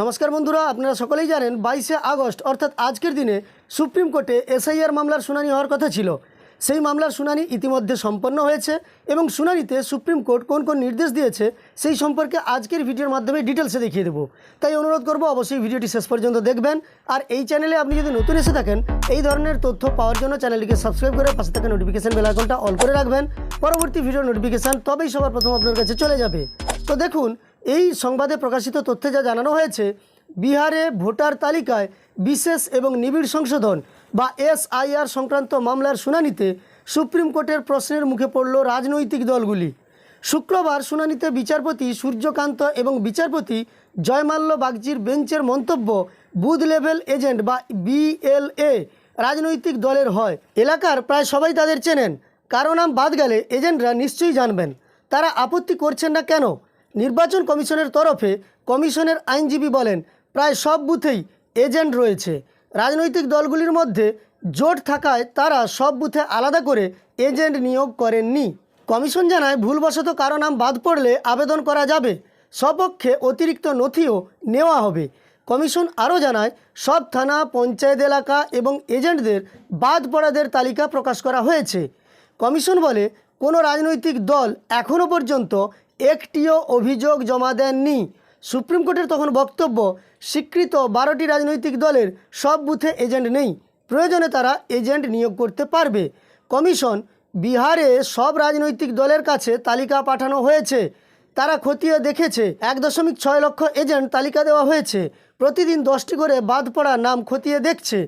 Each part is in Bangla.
নমস্কার বন্ধুরা, আপনারা সকলেই জানেন বাইশে আগস্ট, অর্থাৎ আজকের দিনে সুপ্রিম কোর্টে এসআইআর মামলার শুনানি হওয়ার কথা ছিল। সেই মামলার শুনানি ইতিমধ্যে সম্পন্ন হয়েছে এবং শুনানিতে সুপ্রিম কোর্ট কোন কোন নির্দেশ দিয়েছে সেই সম্পর্কে আজকের ভিডিওর মাধ্যমে ডিটেলসে দেখিয়ে দেবো। তাই অনুরোধ করব অবশ্যই ভিডিওটি শেষ পর্যন্ত দেখবেন। আর এই চ্যানেলে আপনি যদি নতুন এসে থাকেন, এই ধরনের তথ্য পাওয়ার জন্য চ্যানেলটিকে সাবস্ক্রাইব করে পাশে থাকা নোটিফিকেশন বেল আইকনটা অল করে রাখবেন। পরবর্তী ভিডিও নোটিফিকেশান তবেই সবার প্রথম আপনার কাছে চলে যাবে। তো দেখুন এই সংবাদে প্রকাশিত তথ্যে যা জানানো হয়েছে, বিহারে ভোটার তালিকায় বিশেষ এবং নিবিড় সংশোধন বা এসআইআর সংক্রান্ত মামলার শুনানিতে সুপ্রিম কোর্টের প্রশ্নের মুখে পড়ল রাজনৈতিক দলগুলি। শুক্রবার শুনানিতে বিচারপতি সূর্যকান্ত এবং বিচারপতি জয়মাল্য বাগজির বেঞ্চের মন্তব্য বুথ লেভেল এজেন্ট বা বিএলএ রাজনৈতিক দলের হয়। এলাকার প্রায় সবাই তাদের চেনেন। কারও নাম বাদ গেলে এজেন্টরা নিশ্চয়ই জানবেন। তারা আপত্তি করছেন না কেন? নির্বাচন কমিশনের তরফে কমিশনের আইনজীবী বলেন, প্রায় সব বুথেই এজেন্ট রয়েছে। রাজনৈতিক দলগুলির মধ্যে জোট থাকায় তারা সব বুথে আলাদা করে এজেন্ট নিয়োগ করেননি। কমিশন জানায়, ভুলবশত কারও নাম বাদ পড়লে আবেদন করা যাবে। সপক্ষে অতিরিক্ত নথিও নেওয়া হবে। কমিশন আরও জানায়, সব থানা, পঞ্চায়েত এলাকা এবং এজেন্টদের বাদ পড়াদের তালিকা প্রকাশ করা হয়েছে। কমিশন বলে, কোনো রাজনৈতিক দল এখনও পর্যন্ত একটিও অভিযোগ জমা দেননি। সুপ্রিম কোর্টের তখন বক্তব্য, স্বীকৃত বারোটি রাজনৈতিক দলের সব বুথে এজেন্ট নেই। প্রয়োজনে তারা এজেন্ট নিয়োগ করতে পারবে। কমিশন, বিহারে সব রাজনৈতিক দলের কাছে তালিকা পাঠানো হয়েছে। তারা খতিয়ে দেখেছে, এক দশমিক ছয় লক্ষ এজেন্ট তালিকা দেওয়া হয়েছে। প্রতিদিন দশটি করে বাদ পড়া নাম খতিয়ে দেখছে।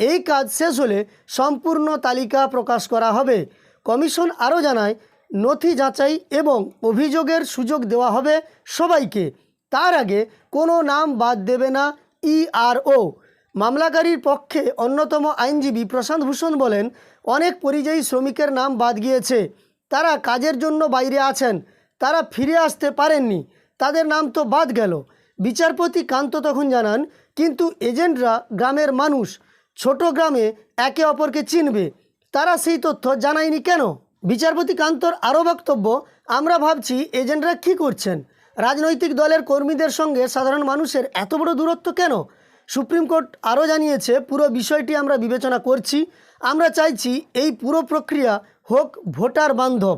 এই কাজ শেষ হলে সম্পূর্ণ তালিকা প্রকাশ করা হবে। কমিশন আরও জানায় নথি যাচাই এবং অভিযোগের সুযোগ দেওয়া হবে সবাইকে। তার আগে কোনো নাম বাদ দেবে না ইআরও মামলাকারীর পক্ষে অন্যতম আইনজীবী প্রশান্ত ভূষণ বলেন, অনেক পরিযায়ী শ্রমিকের নাম বাদ গিয়েছে। তারা কাজের জন্য বাইরে আছেন। তারা ফিরে আসতে পারেননি। তাদের নাম তো বাদ গেল। বিচারপতি কান্ত তখন জানান, কিন্তু এজেন্টরা গ্রামের মানুষ। ছোট গ্রামে একে অপরকে চিনবে। তারা সেই তথ্য জানায়নি কেন? বিচারপতি কান্তর আরও বক্তব্য, আমরা ভাবছি এজেন্টরা কী করছেন? রাজনৈতিক দলের কর্মীদের সঙ্গে সাধারণ মানুষের এত বড় দূরত্ব কেন? সুপ্রিম কোর্ট আরও জানিয়েছে, পুরো বিষয়টি আমরা বিবেচনা করছি, আমরা চাইছি এই পুরো প্রক্রিয়া হোক ভোটার বান্ধব।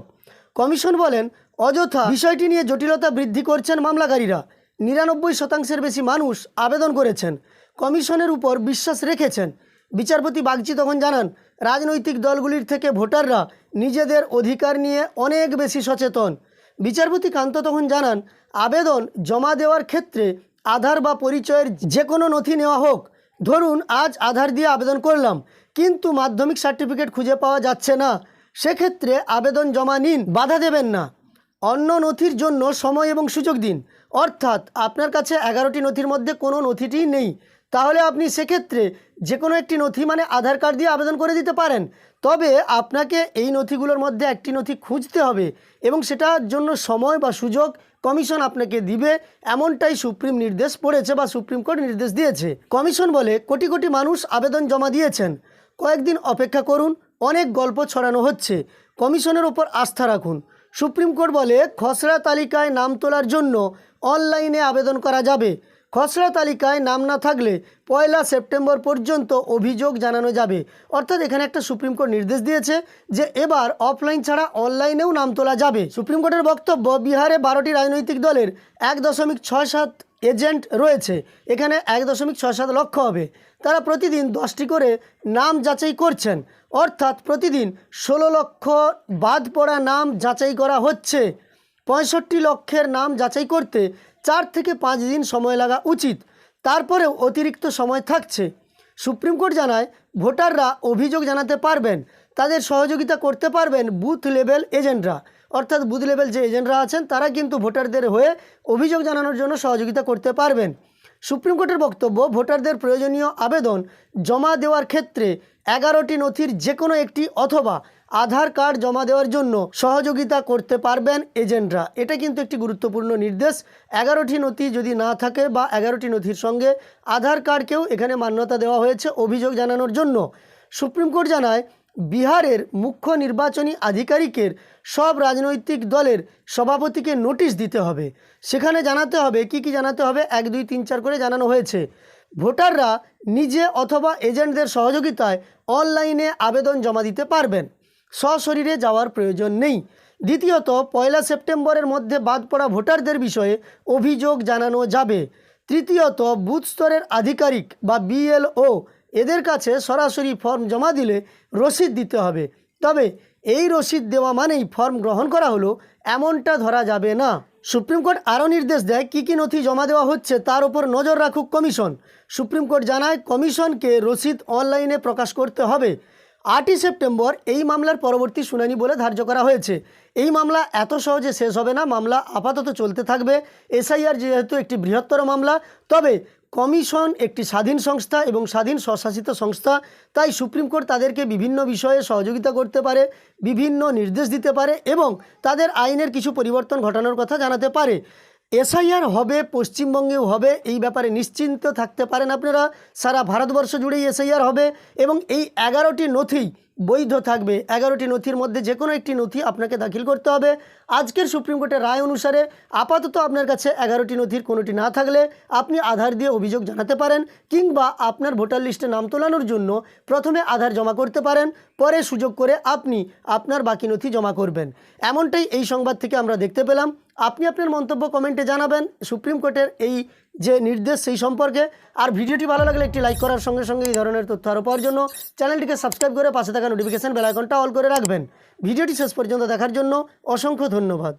কমিশন বলেন, অযথা বিষয়টি নিয়ে জটিলতা বৃদ্ধি করছেন মামলাকারীরা। নিরানব্বই শতাংশের বেশি মানুষ আবেদন করেছেন। কমিশনের উপর বিশ্বাস রেখেছেন। বিচারপতি বাগচি তখন জানান, রাজনৈতিক দলগুলির থেকে ভোটাররা নিজেদের অধিকার নিয়ে অনেক বেশি সচেতন। বিচারপতি কান্ত তখন জানান, আবেদন জমা দেওয়ার ক্ষেত্রে আধার বা পরিচয়ের যে কোনো নথি নেওয়া হোক। ধরুন, আজ আধার দিয়ে আবেদন করলাম, কিন্তু মাধ্যমিক সার্টিফিকেট খুঁজে পাওয়া যাচ্ছে না। সেক্ষেত্রে আবেদন জমা নিন, বাধা দেবেন না। অন্য নথির জন্য সময় এবং সুযোগ দিন। অর্থাৎ, আপনার কাছে এগারোটি নথির মধ্যে কোনো নথিটিই নেই। তাহলে আপনি সেক্ষেত্রে যে কোনো একটি নথি মানে আধার কার্ড দিয়ে আবেদন করে দিতে পারেন। তবে আপনাকে এই নথিগুলোর মধ্যে একটি নথি খুঁজতে হবে এবং সেটার জন্য সময় বা সুযোগ কমিশন আপনাকে দিবে, এমনটাই সুপ্রিম নির্দেশ পড়েছে বা সুপ্রিম কোর্ট নির্দেশ দিয়েছে। কমিশন বলে, কোটি কোটি মানুষ আবেদন জমা দিয়েছেন। কয়েকদিন অপেক্ষা করুন, অনেক গল্প ছড়ানো হচ্ছে। কমিশনের ওপর আস্থা রাখুন। সুপ্রিম কোর্ট বলে, খসড়া তালিকায় নাম তোলার জন্য অনলাইনে আবেদন করা যাবে। খসড়া তালিকায় নাম না থাকলে পয়লা সেপ্টেম্বর পর্যন্ত অভিযোগ জানানো যাবে। অর্থাৎ এখানে একটা সুপ্রিম কোর্ট নির্দেশ দিয়েছে যে এবার অফলাইন ছাড়া অনলাইনেও নাম তোলা যাবে। সুপ্রিম কোর্টের বক্তব্য, বিহারে বারোটি রাজনৈতিক দলের এক দশমিক ছয় সাত এজেন্ট রয়েছে। এখানে এক দশমিক ছয় সাত লক্ষ হবে। তারা প্রতিদিন দশটি করে নাম যাচাই করছেন। অর্থাৎ প্রতিদিন ষোলো লক্ষ বাদ পড়া নাম যাচাই করা হচ্ছে। পঁয়ষট্টি লক্ষের নাম যাচাই করতে চার থেকে পাঁচ দিন সময় লাগা উচিত। তারপরেও অতিরিক্ত সময় থাকছে। সুপ্রিম কোর্ট জানায়, ভোটাররা অভিযোগ জানাতে পারবেন, তাদের সহযোগিতা করতে পারবেন বুথ লেভেল এজেন্টরা। অর্থাৎ বুথ লেভেল যে এজেন্টরা আছেন, তারা কিন্তু ভোটারদের হয়ে অভিযোগ জানানোর জন্য সহযোগিতা করতে পারবেন। সুপ্রিম কোর্টের বক্তব্য, ভোটারদের প্রয়োজনীয় আবেদন জমা দেওয়ার ক্ষেত্রে এগারোটি নথির যে কোনো একটি অথবা আধার কার্ড জমা দেওয়ার জন্য সহযোগিতা করতে পারবেন এজেন্টরা। এটা কিন্তু একটি গুরুত্বপূর্ণ নির্দেশ। এগারোটি নথি যদি না থাকে বা এগারোটি নথির সঙ্গে আধার কার্ডকেও এখানে মান্যতা দেওয়া হয়েছে অভিযোগ জানানোর জন্য। সুপ্রিম কোর্ট জানায়, বিহারের মুখ্য নির্বাচনী আধিকারিকের সব রাজনৈতিক দলের সভাপতিকে নোটিশ দিতে হবে। সেখানে জানাতে হবে, কি কি জানাতে হবে? এক, দুই, তিন, চার করে জানানো হয়েছে। ভোটাররা নিজে অথবা এজেন্টদের সহযোগিতায় অনলাইনে আবেদন জমা দিতে পারবেন। সশরীরে যাওয়ার প্রয়োজন নেই। দ্বিতীয়ত, পয়লা সেপ্টেম্বরের মধ্যে বাদ পড়া ভোটারদের বিষয়ে অভিযোগ জানানো যাবে। তৃতীয়ত, বুথ স্তরের আধিকারিক বা বিএলও এদের কাছে সরাসরি ফর্ম জমা দিলে রসিদ দিতে হবে। তবে এই রসিদ দেওয়া মানেই ফর্ম গ্রহণ করা হলো এমনটা ধরা যাবে না। সুপ্রিম কোর্ট আরও নির্দেশ দেয়, কী কী নথি জমা দেওয়া হচ্ছে তার উপর নজর রাখুক কমিশন। সুপ্রিম কোর্ট জানায়, কমিশনকে রসিদ অনলাইনে প্রকাশ করতে হবে। আটই সেপ্টেম্বর এই মামলার পরবর্তী শুনানি বলে ধার্য করা হয়েছে। এই মামলা এত সহজে শেষ হবে না, মামলা আপাতত চলতে থাকবে। এসআইআর যেহেতু একটি বৃহত্তর মামলা, তবে কমিশন একটি স্বাধীন সংস্থা এবং স্বাধীন স্বশাসিত সংস্থা। তাই সুপ্রিম কোর্ট তাদেরকে বিভিন্ন বিষয়ে সহযোগিতা করতে পারে, বিভিন্ন নির্দেশ দিতে পারে এবং তাদের আইনের কিছু পরিবর্তন ঘটানোর কথা জানাতে পারে। এসআইআর হবে, পশ্চিমবঙ্গেও হবে, এই ব্যাপারে নিশ্চিন্ত থাকতে পারেন আপনারা। সারা ভারতবর্ষ জুড়েই এসআইআর হবে এবং এই এগারোটি নথি বৈধ থাকবে। এগারোটি নথির মধ্যে যে কোনো একটি নথি আপনাকে দাখিল করতে হবে। আজকের সুপ্রিম কোর্টের রায় অনুসারে আপাতত আপনার কাছে এগারোটি নথির কোনোটি না থাকলে আপনি আধার দিয়ে অভিযোগ জানাতে পারেন কিংবা আপনার ভোটার লিস্টে নাম তোলানোর জন্য প্রথমে আধার জমা করতে পারেন, পরে সুযোগ করে আপনি আপনার বাকি নথি জমা করবেন। এমনটাই এই সংবাদ থেকে আমরা দেখতে পেলাম। আপনি আপনার মন্তব্য কমেন্টে জানাবেন। সুপ্রিম কোর্টের এই যে নির্দেশ, সেই সম্পর্কে। আর ভিডিওটি ভালো লাগলে একটি লাইক করার সঙ্গে সঙ্গে এই ধরনের তথ্য আরও পাওয়ার জন্য চ্যানেলটিকে সাবস্ক্রাইব করে পাশে থাকা নোটিফিকেশান বেলাইকনটা অল করে রাখবেন। ভিডিওটি শেষ পর্যন্ত দেখার জন্য অসংখ্য ধন্যবাদ।